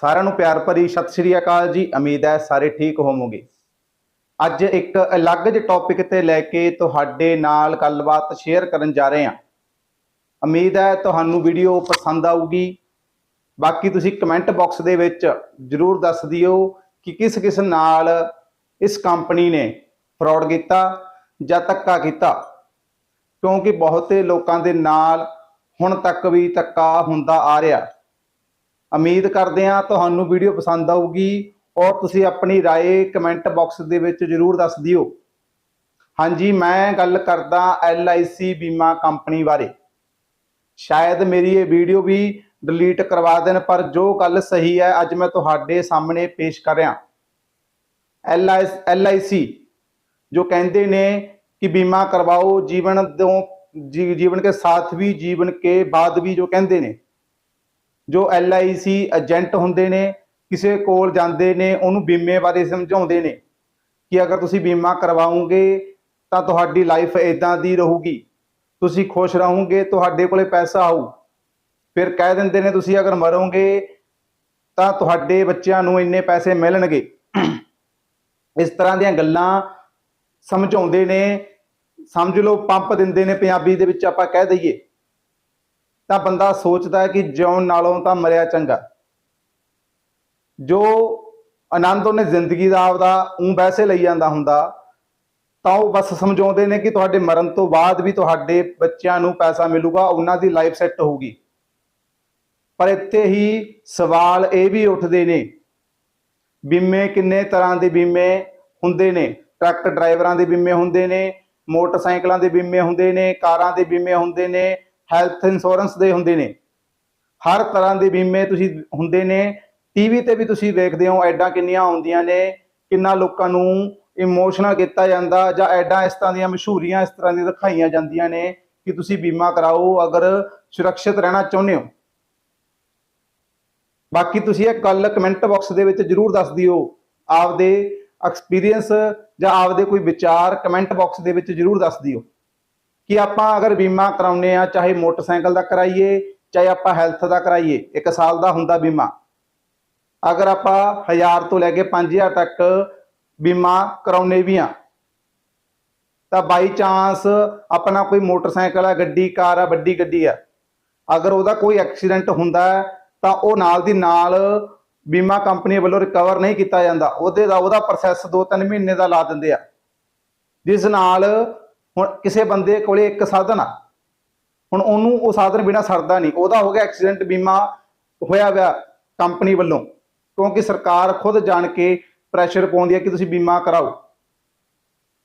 ਸਾਰਿਆਂ ਨੂੰ ਪਿਆਰ ਭਰੀ ਸਤਿ ਸ਼੍ਰੀ ਅਕਾਲ ਜੀ, ਉਮੀਦ ਹੈ ਸਾਰੇ ਠੀਕ ਹੋਵੋਗੇ। ਅੱਜ ਇੱਕ ਅਲੱਗ ਜਿਹੇ ਟੌਪਿਕ ਤੇ ਲੈ ਕੇ ਤੁਹਾਡੇ ਨਾਲ ਗੱਲਬਾਤ ਸ਼ੇਅਰ ਕਰਨ ਜਾ ਰਹੇ ਹਾਂ। ਉਮੀਦ ਹੈ ਤੁਹਾਨੂੰ ਵੀਡੀਓ ਪਸੰਦ ਆਊਗੀ। ਬਾਕੀ ਤੁਸੀਂ ਕਮੈਂਟ ਬਾਕਸ ਦੇ ਵਿੱਚ ਜਰੂਰ ਦੱਸ ਦਿਓ ਕਿ ਕਿਸ ਕਿਸ ਨਾਲ ਇਸ ਕੰਪਨੀ ਨੇ ਫਰਾਡ ਕੀਤਾ ਜਾਂ ਧੱਕਾ ਕੀਤਾ। ਕਿਉਂਕਿ ਬਹੁਤੇ ਲੋਕਾਂ ਦੇ ਨਾਲ ਹੁਣ ਤੱਕ ਵੀ ਧੱਕਾ ਹੁੰਦਾ ਆ ਰਿਹਾ। ਉਮੀਦ ਕਰਦੇ ਹਾਂ ਤੁਹਾਨੂੰ ਵੀਡੀਓ ਪਸੰਦ ਆਊਗੀ ਔਰ ਤੁਸੀਂ ਆਪਣੀ رائے ਕਮੈਂਟ ਬਾਕਸ ਦੇ ਵਿੱਚ ਜਰੂਰ ਦੱਸ ਦਿਓ ਹਾਂਜੀ ਮੈਂ ਗੱਲ ਕਰਦਾ LIC ਬੀਮਾ ਕੰਪਨੀ ਬਾਰੇ ਸ਼ਾਇਦ ਮੇਰੀ ਇਹ ਵੀਡੀਓ ਵੀ ਡਿਲੀਟ ਕਰਵਾ ਦੇਣ ਪਰ ਜੋ ਗੱਲ ਸਹੀ ਹੈ ਅੱਜ ਮੈਂ ਤੁਹਾਡੇ ਸਾਹਮਣੇ ਪੇਸ਼ ਕਰ ਰਿਹਾ LIC ਜੋ ਕਹਿੰਦੇ ਨੇ ਕਿ ਬੀਮਾ ਕਰਵਾਓ ਜੀਵਨ ਤੋਂ ਜੀ- ਜੀਵਨ ਕੇ ਸਾਥ ਵੀ ਜੀਵਨ ਕੇ ਬਾਅਦ ਵੀ ਜੋ ਕਹਿੰਦੇ ਨੇ ਜੋ LIC ਏਜੰਟ ਹੁੰਦੇ ਨੇ, ਕਿਸੇ ਕੋਲ ਜਾਂਦੇ ਨੇ, ਉਹਨੂੰ ਬੀਮੇ ਬਾਰੇ ਸਮਝਾਉਂਦੇ ਨੇ ਕਿ ਅਗਰ ਤੁਸੀਂ ਬੀਮਾ ਕਰਵਾਓਗੇ ਤਾਂ ਤੁਹਾਡੀ ਲਾਈਫ ਇਦਾਂ ਦੀ ਰਹੂਗੀ। ਤੁਸੀਂ ਖੁਸ਼ ਰਹੋਗੇ, ਤੁਹਾਡੇ ਕੋਲੇ ਪੈਸਾ ਆਊ। ਫਿਰ ਕਹਿ ਦਿੰਦੇ ਨੇ, ਤੁਸੀਂ ਅਗਰ ਮਰੋਗੇ ਤਾਂ ਤੁਹਾਡੇ ਬੱਚਿਆਂ ਨੂੰ ਇੰਨੇ ਪੈਸੇ ਮਿਲਣਗੇ। ਇਸ ਤਰ੍ਹਾਂ ਦੀਆਂ ਗੱਲਾਂ ਸਮਝਾਉਂਦੇ ਨੇ। ਸਮਝ ਲਓ, ਪੰਪ ਦਿੰਦੇ ਨੇ ਪੰਜਾਬੀ ਦੇ ਵਿੱਚ ਆਪਾਂ ਕਹਿ ਦਈਏ। ਤਾਂ ਬੰਦਾ ਸੋਚਦਾ ਹੈ ਕਿ ਜਿਉਣ ਨਾਲੋਂ ਤਾਂ ਮਰਿਆ ਚੰਗਾ। ਜੋ ਆਨੰਦ ਉਹਨੇ ਜ਼ਿੰਦਗੀ ਦਾ ਆਪਦਾ ਉਹ ਵੈਸੇ ਲਈ ਜਾਂਦਾ ਹੁੰਦਾ, ਤਾਂ ਉਹ ਬਸ ਸਮਝਾਉਂਦੇ ਨੇ ਕਿ ਤੁਹਾਡੇ ਮਰਨ ਤੋਂ ਬਾਅਦ ਵੀ ਤੁਹਾਡੇ ਬੱਚਿਆਂ ਨੂੰ ਪੈਸਾ ਮਿਲੂਗਾ, ਉਹਨਾਂ ਦੀ ਲਾਈਫ ਸੈੱਟ ਹੋਊਗੀ। ਪਰ ਇੱਥੇ ਹੀ ਸਵਾਲ ਇਹ ਵੀ ਉੱਠਦੇ ਨੇ, ਬੀਮੇ ਕਿੰਨੇ ਤਰ੍ਹਾਂ ਦੇ ਬੀਮੇ ਹੁੰਦੇ ਨੇ? ਟਰੱਕ ਡਰਾਈਵਰਾਂ ਦੇ ਬੀਮੇ ਹੁੰਦੇ ਨੇ, ਮੋਟਰਸਾਈਕਲਾਂ ਦੇ ਬੀਮੇ ਹੁੰਦੇ ਨੇ, ਕਾਰਾਂ ਦੇ ਬੀਮੇ ਹੁੰਦੇ ਨੇ ਹੈਲਥ ਇੰਸ਼ੋਰੈਂਸ ਦੇ ਹੁੰਦੇ ਨੇ। ਹਰ ਤਰ੍ਹਾਂ ਦੇ ਬੀਮੇ ਤੁਸੀਂ ਹੁੰਦੇ ਨੇ। ਟੀਵੀ ਤੇ ਵੀ ਤੁਸੀਂ ਵੇਖਦੇ ਹੋ, ਐਡਾਂ ਕਿੰਨੀਆਂ ਆਉਂਦੀਆਂ ਨੇ, ਕਿੰਨਾ ਲੋਕਾਂ ਨੂੰ ਇਮੋਸ਼ਨਲ ਕੀਤਾ ਜਾਂਦਾ ਜਾਂ ਐਡਾਂ ਇਸ ਤਰ੍ਹਾਂ ਦੀਆਂ ਮਸ਼ਹੂਰੀਆਂ ਇਸ ਤਰ੍ਹਾਂ ਦੀਆਂ ਦਿਖਾਈਆਂ ਜਾਂਦੀਆਂ ਨੇ ਕਿ ਤੁਸੀਂ ਬੀਮਾ ਕਰਾਓ, ਅਗਰ ਸੁਰੱਖਿਅਤ ਰਹਿਣਾ ਚਾਹੁੰਦੇ ਹੋ। ਬਾਕੀ ਤੁਸੀਂ ਇਹ ਗੱਲ ਕਮੈਂਟ ਬਾਕਸ ਦੇ ਵਿੱਚ ਜਰੂਰ ਦੱਸ ਦਿਓ। ਆਪਦੇ ਐਕਸਪੀਰੀਅੰਸ ਜਾਂ ਆਪਦੇ ਕੋਈ ਵਿਚਾਰ ਕਮੈਂਟ ਬਾਕਸ ਦੇ ਵਿੱਚ ਜਰੂਰ ਦੱਸ ਦਿਓ। ਕਿ ਆਪਾਂ ਅਗਰ ਬੀਮਾ ਕਰਾਉਨੇ ਆ ਚਾਹੇ ਮੋਟਰਸਾਈਕਲ ਦਾ ਕਰਾਈਏ, ਚਾਹੇ ਆਪਾਂ ਹੈਲਥ ਦਾ ਕਰਾਈਏ, ਇੱਕ ਸਾਲ ਦਾ ਹੁੰਦਾ ਬੀਮਾ। ਅਗਰ ਆਪਾਂ 1000 ਤੋਂ ਲੈ ਕੇ 5000 ਤੱਕ ਬੀਮਾ ਕਰਾਉਨੇ ਵੀ ਆ ਤਾਂ ਬਾਈ ਚਾਂਸ ਆਪਣਾ ਕੋਈ ਮੋਟਰਸਾਈਕਲ ਆ, ਗੱਡੀ, ਕਾਰ ਆ, ਵੱਡੀ ਗੱਡੀ ਆ, ਅਗਰ ਉਹਦਾ ਕੋਈ ਐਕਸੀਡੈਂਟ ਹੁੰਦਾ ਤਾਂ ਉਹ ਨਾਲ ਦੀ ਨਾਲ ਬੀਮਾ ਕੰਪਨੀ ਵੱਲੋਂ ਰਿਕਵਰ ਨਹੀਂ ਕੀਤਾ ਜਾਂਦਾ। ਉਹਦੇ ਦਾ, ਉਹਦਾ ਪ੍ਰੋਸੈਸ 2-3 ਮਹੀਨੇ ਦਾ ਲਾ ਦਿੰਦੇ ਆ। ਜਿਸ ਨਾਲ ਹੁਣ ਕਿਸੇ ਬੰਦੇ ਕੋਲੇ ਇੱਕ ਸਾਧਨ ਆ। ਹੁਣ ਉਹਨੂੰ ਉਹ ਸਾਧਨ ਬਿਨਾ ਸਰਦਾ ਨਹੀਂ। ਉਹਦਾ ਹੋ ਗਿਆ ਐਕਸੀਡੈਂਟ, ਬੀਮਾ ਹੋਇਆ ਹੋਇਆ ਕੰਪਨੀ ਵੱਲੋਂ। ਕਿਉਂਕਿ ਸਰਕਾਰ ਖੁਦ ਜਾਣ ਕੇ ਪ੍ਰੈਸ਼ਰ ਪਾਉਂਦੀ ਹੈ ਕਿ ਤੁਸੀਂ ਬੀਮਾ ਕਰਾਓ।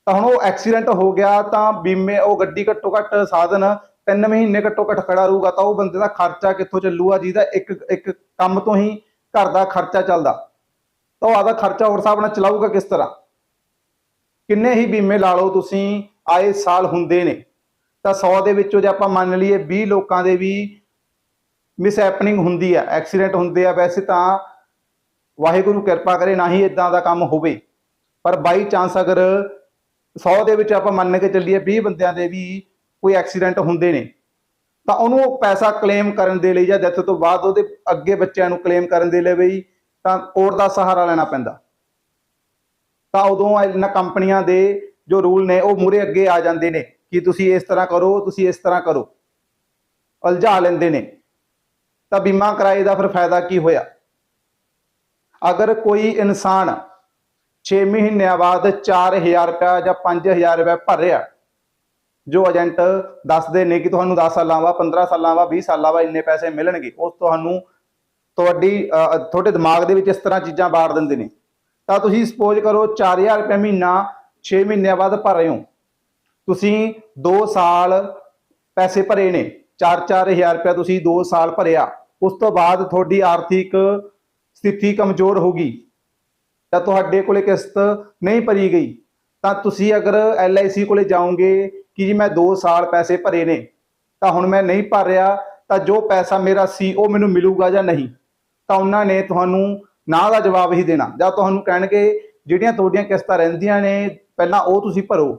ਤਾਂ ਹੁਣ ਉਹ ਐਕਸੀਡੈਂਟ ਹੋ ਗਿਆ ਤਾਂ ਬੀਮੇ, ਉਹ ਗੱਡੀ ਘੱਟੋ ਘੱਟ ਸਾਧਨ 3 ਮਹੀਨੇ ਘੱਟੋ ਘੱਟ ਖੜਾ ਰਹੂਗਾ। ਤਾਂ ਉਹ ਬੰਦੇ ਦਾ ਖਰਚਾ ਕਿੱਥੋਂ ਚੱਲੂਗਾ? ਜਿਹਦਾ ਇੱਕ ਇੱਕ ਕੰਮ ਤੋਂ ਹੀ ਘਰ ਦਾ ਖਰਚਾ ਚੱਲਦਾ। ਤਾਂ ਉਹ ਆਦਾ ਖਰਚਾ ਹੋਰ ਹਿਸਾਬ ਨਾਲ ਚਲਾਊਗਾ ਕਿਸ ਤਰ੍ਹਾਂ? ਕਿੰਨੇ ਹੀ ਬੀਮੇ ਲਾ ਲਓ ਤੁਸੀਂ। ਆਏ ਸਾਲ ਹੁੰਦੇ ਨੇ। ਤਾਂ 100 ਦੇ ਵਿੱਚੋਂ ਜੇ ਆਪਾਂ ਮੰਨ ਲਈਏ 20 ਲੋਕਾਂ ਦੇ ਵੀ ਮਿਸ ਹੈਪਨਿੰਗ ਹੁੰਦੀ ਆ ਐਕਸੀਡੈਂਟ ਹੁੰਦੇ ਆ, ਵੈਸੇ ਤਾਂ ਵਾਹਿਗੁਰੂ ਕਿਰਪਾ ਕਰੇ ਨਾ ਹੀ ਇਦਾਂ ਦਾ ਕੰਮ ਹੋਵੇ। ਪਰ ਬਾਈ ਚਾਂਸ ਅਗਰ 100 ਦੇ ਵਿੱਚ ਆਪਾਂ ਮੰਨ ਕੇ ਚੱਲੀਏ 20 ਬੰਦਿਆਂ ਦੇ ਵੀ ਕੋਈ ਐਕਸੀਡੈਂਟ ਹੁੰਦੇ ਨੇ, ਤਾਂ ਉਹਨੂੰ ਉਹ ਪੈਸਾ ਕਲੇਮ ਕਰਨ ਦੇ ਲਈ ਜਾਂ ਡੈਥ ਤੋਂ ਬਾਅਦ ਉਹਦੇ ਅੱਗੇ ਬੱਚਿਆਂ ਨੂੰ ਕਲੇਮ ਕਰਨ ਦੇ ਲਈ ਵੀ ਤਾਂ ਕੋਰਟ ਦਾ ਸਹਾਰਾ ਲੈਣਾ ਪੈਂਦਾ। ਤਾਂ ਉਦੋਂ ਇਹਨਾਂ ਕੰਪਨੀਆਂ ਦੇ ਜੋ ਰੂਲ ਨੇ ਉਹ ਮੂਰੇ ਅੱਗੇ ਆ ਜਾਂਦੇ ਨੇ ਕਿ ਤੁਸੀਂ ਇਸ ਤਰ੍ਹਾਂ ਕਰੋ, ਤੁਸੀਂ ਇਸ ਤਰ੍ਹਾਂ ਕਰੋ। ਉਲਝਾ ਲੈਂਦੇ ਨੇ। ਤਾਂ ਬੀਮਾ ਕਰਾਏ ਦਾ ਫਿਰ ਫਾਇਦਾ ਕੀ ਹੋਇਆ? ਅਗਰ ਕੋਈ ਇਨਸਾਨ 6 ਮਹੀਨਿਆਂ ਬਾਅਦ 4000 ਰੁਪਇਆ ਜਾਂ 5000 ਰੁਪਇਆ ਰਿਹਾ, ਜੋ ਏਜੰਟ ਦੱਸਦੇ ਨੇ ਕਿ ਤੁਹਾਨੂੰ 10 ਸਾਲਾਂ ਬਾਅਦ 15 ਸਾਲਾਂ ਬਾਅਦ 20 ਸਾਲਾਂ ਬਾਅਦ ਇੰਨੇ ਪੈਸੇ ਮਿਲਣਗੇ, ਉਸ ਤੁਹਾਨੂੰ ਤੁਹਾਡੀ ਤੁਹਾਡੇ ਦਿਮਾਗ ਦੇ ਵਿੱਚ ਇਸ ਤਰ੍ਹਾਂ ਚੀਜ਼ਾਂ ਬਾੜ ਦਿੰਦੇ ਨੇ। ਤਾਂ ਤੁਸੀਂ ਸਪੋਜ਼ ਕਰੋ 4000 ਰੁਪਏ ਮਹੀਨਾ 6 ਮਹੀਨਿਆਂ ਬਾਅਦ ਭਰ ਰਹੇ ਹੋ। ਤੁਸੀਂ 2 ਸਾਲ ਪੈਸੇ ਭਰੇ ਨੇ 4-4000 ਰੁਪਏ ਤੁਸੀਂ 2 ਸਾਲ ਭਰਿਆ। ਉਸ ਤੋਂ ਬਾਅਦ ਤੁਹਾਡੀ ਆਰਥਿਕ ਸਥਿਤੀ ਕਮਜ਼ੋਰ ਹੋ ਗਈ। ਜਾਂ ਤੁਹਾਡੇ ਕੋਲੇ ਕਿਸ਼ਤ ਨਹੀਂ ਭਰੀ ਗਈ। ਤਾਂ ਤੁਸੀਂ ਅਗਰ LIC ਕੋਲੇ ਜਾਓਗੇ ਕਿ ਜੀ ਮੈਂ 2 ਸਾਲ ਪੈਸੇ ਭਰੇ ਨੇ, ਤਾਂ ਹੁਣ ਮੈਂ ਨਹੀਂ ਭਰ ਰਿਹਾ, ਤਾਂ ਜੋ ਪੈਸਾ ਮੇਰਾ ਸੀ, ਉਹ ਮੈਨੂੰ ਮਿਲੂਗਾ ਜਾਂ ਨਹੀਂ, ਤਾਂ ਉਹਨਾਂ ਨੇ ਤੁਹਾਨੂੰ ਨਾ ਦਾ ਜਵਾਬ ਹੀ ਦੇਣਾ। ਜਾਂ ਤੁਹਾਨੂੰ ਕਹਿਣਗੇ, ਜਿਹੜੀਆਂ ਤੁਹਾਡੀਆਂ ਕਿਸ਼ਤਾਂ ਰਹਿੰਦੀਆਂ ਨੇ ਪਹਿਲਾਂ ਉਹ ਤੁਸੀਂ ਭਰੋ,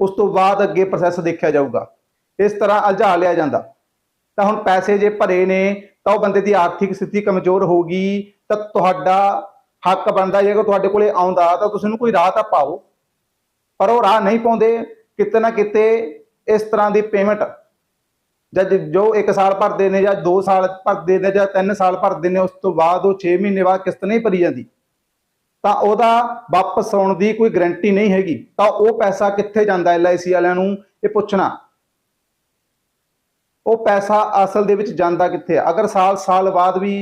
ਉਸ ਤੋਂ ਬਾਅਦ ਅੱਗੇ ਪ੍ਰੋਸੈਸ ਦੇਖਿਆ ਜਾਊਗਾ। ਇਸ ਤਰ੍ਹਾਂ ਅਲਝਾ ਲਿਆ ਜਾਂਦਾ। ਤਾਂ ਹੁਣ ਪੈਸੇ ਜੇ ਭਰੇ ਨੇ, ਤਾਂ ਉਹ ਬੰਦੇ ਦੀ ਆਰਥਿਕ ਸਥਿਤੀ ਕਮਜ਼ੋਰ ਹੋਊਗੀ ਤਾਂ ਤੁਹਾਡਾ ਹੱਕ ਬਣਦਾ ਜੇ ਤੁਹਾਡੇ ਕੋਲੇ ਆਉਂਦਾ, ਤਾਂ ਤੁਸੀਂ ਉਹਨੂੰ ਕੋਈ ਰਾਹ ਤਾਂ ਪਾਓ। ਪਰ ਉਹ ਰਾਹ ਨਹੀਂ ਪਾਉਂਦੇ, ਕਿਤੇ ਨਾ ਕਿਤੇ ਇਸ ਤਰ੍ਹਾਂ ਦੀ ਪੇਮੈਂਟ ਜਦ ਜੋ 1 ਸਾਲ ਭਰਦੇ ਨੇ ਜਾਂ 2 ਸਾਲ ਭਰਦੇ ਨੇ ਜਾਂ 3 ਸਾਲ ਭਰਦੇ ਨੇ, ਉਸ ਤੋਂ ਬਾਅਦ ਉਹ 6 ਮਹੀਨੇ ਬਾਅਦ ਕਿਸ਼ਤ ਨਹੀਂ ਭਰੀ ਜਾਂਦੀ। ਤਾਂ ਉਹਦਾ ਵਾਪਸ ਆਉਣ ਦੀ ਕੋਈ ਗਰੰਟੀ ਨਹੀਂ ਹੈਗੀ। ਤਾਂ ਉਹ ਪੈਸਾ ਕਿੱਥੇ ਜਾਂਦਾ ਐਲਆਈਸੀ ਵਾਲਿਆਂ ਨੂੰ? ਇਹ ਪੁੱਛਣਾ। ਉਹ ਪੈਸਾ ਅਸਲ ਦੇ ਵਿੱਚ ਜਾਂਦਾ ਕਿੱਥੇ ਅਗਰ ਸਾਲ ਸਾਲ ਬਾਅਦ ਵੀ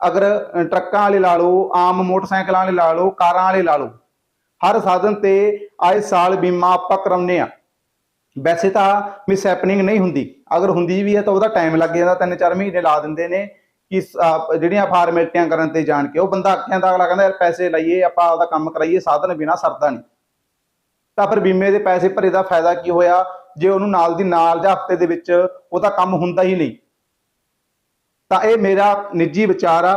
ਅਗਰ ਟਰੱਕਾਂ ਵਾਲੇ ਲਾ ਲਓ, ਆਮ ਮੋਟਰਸਾਈਕਲਾਂ ਵਾਲੇ ਲਾ ਲਓ, ਕਾਰਾਂ ਵਾਲੇ ਲਾ ਲਓ, ਹਰ ਸਾਧਨ ਤੇ ਆਏ ਸਾਲ ਬੀਮਾ ਆਪਾਂ ਕਰਾਉਂਦੇ ਆ ਵੈਸੇ ਤਾਂ ਮਿਸ ਹੈਪਨਿੰਗ ਨਹੀਂ ਹੁੰਦੀ। ਅਗਰ ਹੁੰਦੀ ਵੀ ਹੈ ਤਾਂ ਉਹਦਾ ਟਾਈਮ ਲੱਗ ਜਾਂਦਾ, ਤਿੰਨ ਚਾਰ ਮਹੀਨੇ ਲਾ ਦਿੰਦੇ ਨੇ। ਕਿ ਜਿਹੜੀਆਂ ਫਾਰਮੈਲਟੀਆਂ ਕਰਨ ਤੇ ਜਾਣ ਕੇ, ਉਹ ਬੰਦਾ ਆਖਿਆਂ ਦਾ ਅਗਲਾ ਕਹਿੰਦਾ, ਯਾਰ ਪੈਸੇ ਲਾਈਏ, ਆਪਾਂ ਆਪਦਾ ਕੰਮ ਕਰਾਈਏ, ਸਾਧਨ ਬਿਨਾ ਸਰਦਾ ਨਹੀਂ। ਤਾਂ ਫਿਰ ਬੀਮੇ ਦੇ ਪੈਸੇ ਭਰੇ ਦਾ ਫਾਇਦਾ ਕੀ ਹੋਇਆ? ਜੇ ਉਹਨੂੰ ਨਾਲ ਦੀ ਨਾਲ ਜਾਂ ਹਫ਼ਤੇ ਦੇ ਵਿੱਚ ਉਹਦਾ ਕੰਮ ਹੁੰਦਾ ਹੀ ਨਹੀਂ, ਤਾਂ ਇਹ ਮੇਰਾ ਨਿੱਜੀ ਵਿਚਾਰ ਆ।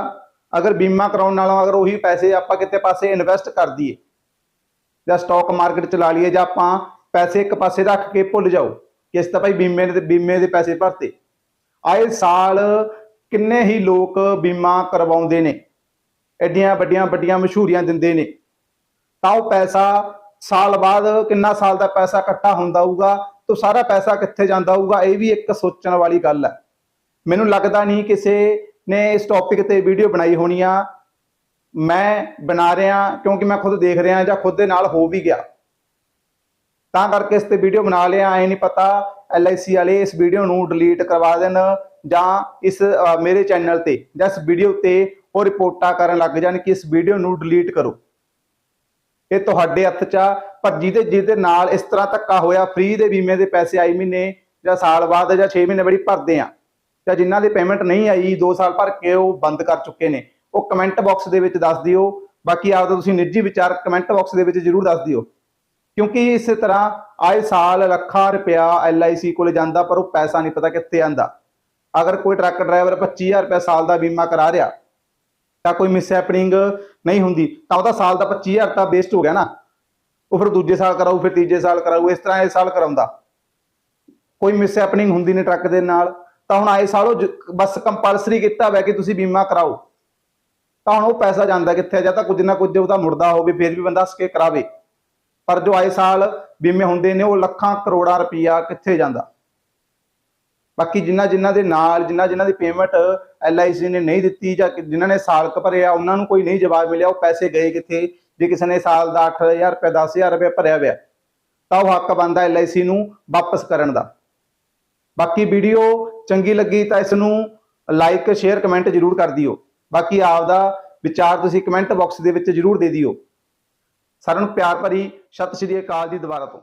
ਅਗਰ ਬੀਮਾ ਕਰਾਉਣ ਨਾਲੋਂ ਅਗਰ ਉਹੀ ਪੈਸੇ ਆਪਾਂ ਕਿਤੇ ਪਾਸੇ ਇਨਵੈਸਟ ਕਰ ਦਈਏ, ਜਾਂ ਸਟਾਕ ਮਾਰਕੀਟ ਚਲਾ ਲਈਏ, ਜਾਂ ਆਪਾਂ ਪੈਸੇ ਇੱਕ ਪਾਸੇ ਰੱਖ ਕੇ ਭੁੱਲ ਜਾਓ, ਕਿ ਇਸ ਤਾਂ ਭਾਈ ਬੀਮੇ ਦੇ ਬੀਮੇ ਦੇ ਪੈਸੇ ਭਰਤੇ। ਆਏ ਸਾਲ ਕਿੰਨੇ ਹੀ ਲੋਕ ਬੀਮਾ ਕਰਵਾਉਂਦੇ ਨੇ, ਐਡੀਆਂ ਵੱਡੀਆਂ ਵੱਡੀਆਂ ਮਸ਼ਹੂਰੀਆਂ ਦਿੰਦੇ ਨੇ। ਤਾਂ ਉਹ ਪੈਸਾ ਸਾਲ ਬਾਅਦ ਕਿੰਨਾ ਸਾਲ ਦਾ ਪੈਸਾ ਇਕੱਠਾ ਹੁੰਦਾ ਹੋਊਗਾ, ਤਾਂ ਸਾਰਾ ਪੈਸਾ ਕਿੱਥੇ ਜਾਂਦਾ ਹੋਊਗਾ, ਇਹ ਵੀ ਇੱਕ ਸੋਚਣ ਵਾਲੀ ਗੱਲ ਹੈ। ਮੈਨੂੰ ਲੱਗਦਾ ਨਹੀਂ ਕਿਸੇ ਨੇ ਇਸ ਟੌਪਿਕ ਤੇ ਵੀਡੀਓ ਬਣਾਈ ਹੋਣੀ ਆ। ਮੈਂ ਬਣਾ ਰਿਹਾ, ਕਿਉਂਕਿ ਮੈਂ ਖੁਦ ਦੇਖ ਰਿਹਾ ਜਾਂ ਖੁਦ ਦੇ ਨਾਲ ਹੋ ਵੀ ਗਿਆ। ਤਾਂ ਕਰਕੇ ਇਸ ਤੇ ਵੀਡੀਓ ਬਣਾ ਲਿਆ ਐ ਨਹੀਂ ਪਤਾ ਐਲਆਈਸੀ ਵਾਲੇ ਇਸ ਵੀਡੀਓ ਨੂੰ ਡਿਲੀਟ ਕਰਵਾ ਦੇਣ ਜਾਂ ਇਸ ਮੇਰੇ ਚੈਨਲ ਤੇ ਜਾਂ ਇਸ ਵੀਡੀਓ ਤੇ ਉਹ ਰਿਪੋਰਟਾਂ ਕਰਨ ਲੱਗ ਜਾਣ ਕਿ ਇਸ ਵੀਡੀਓ ਨੂੰ ਡਿਲੀਟ ਕਰੋ। ਇਹ ਤੁਹਾਡੇ ਹੱਥ 'ਚ ਆ, ਪਰ ਜਿਹਦੇ ਜਿਹਦੇ ਨਾਲ ਇਸ ਤਰ੍ਹਾਂ ਧੱਕਾ ਹੋਇਆ ਫ੍ਰੀ ਦੇ ਬੀਮੇ ਦੇ ਪੈਸੇ ਆਈ ਮਹੀਨੇ ਜਾਂ ਸਾਲ ਬਾਅਦ ਜਾਂ 6 ਮਹੀਨੇ ਬੜੀ ਭਰਦੇ ਆ, ਜਾਂ ਜਿਨ੍ਹਾਂ ਦੀ ਪੇਮੈਂਟ ਨਹੀਂ ਆਈ 2 ਸਾਲ ਭਰ ਕੇ ਉਹ ਬੰਦ ਕਰ ਚੁੱਕੇ ਨੇ, ਉਹ ਕਮੈਂਟ ਬਾਕਸ ਦੇ ਵਿੱਚ ਦੱਸ ਦਿਓ। ਬਾਕੀ ਆਪਦਾ ਤੁਸੀਂ ਨਿੱਜੀ ਵਿਚਾਰ ਕਮੈਂਟ ਬਾਕਸ ਦੇ ਵਿੱਚ ਜਰੂਰ ਦੱਸ ਦਿਓ। ਕਿਉਂਕਿ ਇਸੇ ਤਰ੍ਹਾਂ ਆਏ ਸਾਲ ਲੱਖਾਂ ਰੁਪਇਆ ਐਲਆਈਸੀ ਕੋਲ ਜਾਂਦਾ ਪਰ ਉਹ ਪੈਸਾ ਨਹੀਂ ਪਤਾ ਕਿੱਥੇ ਆਂਦਾ। ਅਗਰ ਕੋਈ ਟਰੱਕ ਡਰਾਈਵਰ 25000 ਰੁਪਇਆ ਸਾਲ ਦਾ ਬੀਮਾ ਕਰਾ ਰਿਹਾ ਤਾਂ ਕੋਈ ਮਿਸ ਹੈਪਨਿੰਗ ਨਹੀਂ ਹੁੰਦੀ, ਤਾਂ ਉਹਦਾ ਸਾਲ ਦਾ 25000 ਤਾਂ ਵੇਸਟ ਹੋ ਗਿਆ ਨਾ। ਉਹ ਫਿਰ ਦੂਜੇ ਸਾਲ ਕਰਾਊ, ਫਿਰ ਤੀਜੇ ਸਾਲ ਕਰਾਊ, ਇਸ ਤਰ੍ਹਾਂ ਇਹ ਸਾਲ ਕਰਾਉਂਦਾ। ਕੋਈ ਮਿਸ ਹੈਪਨਿੰਗ ਹੁੰਦੀ ਨੇ ਟਰੱਕ ਦੇ ਨਾਲ। ਤਾਂ ਹੁਣ ਆਏ ਸਾਲ ਉਹ ਬਸ ਕੰਪਲਸਰੀ ਕੀਤਾ ਹੋਇਆ ਕਿ ਤੁਸੀਂ ਬੀਮਾ ਕਰਾਓ। ਤਾਂ ਹੁਣ ਉਹ ਪੈਸਾ ਜਾਂਦਾ ਕਿੱਥੇ ਆ? ਜਾਂ ਤਾਂ ਕੁਝ ਨਾ ਕੁਝ ਉਹਦਾ ਮੁੜਦਾ ਹੋਵੇ, ਫਿਰ ਵੀ ਬੰਦਾ ਹੱਸ ਕੇ ਕਰਾਵੇ। ਪਰ ਜੋ ਆਏ ਸਾਲ ਬੀਮੇ ਹੁੰਦੇ ਨੇ, ਉਹ ਲੱਖਾਂ ਕਰੋੜਾਂ ਰੁਪਈਆ ਕਿੱਥੇ ਜਾਂਦਾ? ਬਾਕੀ ਜਿਨ੍ਹਾਂ ਜਿਨ੍ਹਾਂ ਦੇ ਨਾਲ ਜਿਨ੍ਹਾਂ ਜਿਨ੍ਹਾਂ ਦੀ ਪੇਮੈਂਟ ਐਲਆਈਸੀ ਨੇ ਨਹੀਂ ਦਿੱਤੀ ਜਾਂ ਕਿ ਜਿਨ੍ਹਾਂ ਨੇ ਸਾਲ ਕ ਭਰਿਆ, ਉਹਨਾਂ ਨੂੰ ਕੋਈ ਨਹੀਂ ਜਵਾਬ ਮਿਲਿਆ, ਉਹ ਪੈਸੇ ਗਏ ਕਿੱਥੇ? ਜੇ ਕਿਸੇ ਨੇ ਸਾਲ ਦਾ 8000 ਰੁਪਏ 10000 ਰੁਪਏ ਭਰਿਆ ਹੋਇਆ, ਤਾਂ ਉਹ ਹੱਕ ਬਣਦਾ ਐਲਆਈਸੀ ਨੂੰ ਵਾਪਸ ਕਰਨ ਦਾ। ਬਾਕੀ ਵੀਡੀਓ ਚੰਗੀ ਲੱਗੀ ਤਾਂ ਇਸ ਨੂੰ ਲਾਈਕ ਸ਼ੇਅਰ ਕਮੈਂਟ ਜਰੂਰ ਕਰ ਦਿਓ। ਬਾਕੀ ਆਪ ਦਾ ਵਿਚਾਰ ਤੁਸੀਂ ਕਮੈਂਟ ਬਾਕਸ ਦੇ ਵਿੱਚ ਜਰੂਰ ਦੇ ਦਿਓ। ਸਾਰਿਆਂ ਨੂੰ ਪਿਆਰ ਭਰੀ ਸਤਿ ਸ਼੍ਰੀ ਅਕਾਲ ਜੀ ਦੁਬਾਰਾ ਤੋਂ।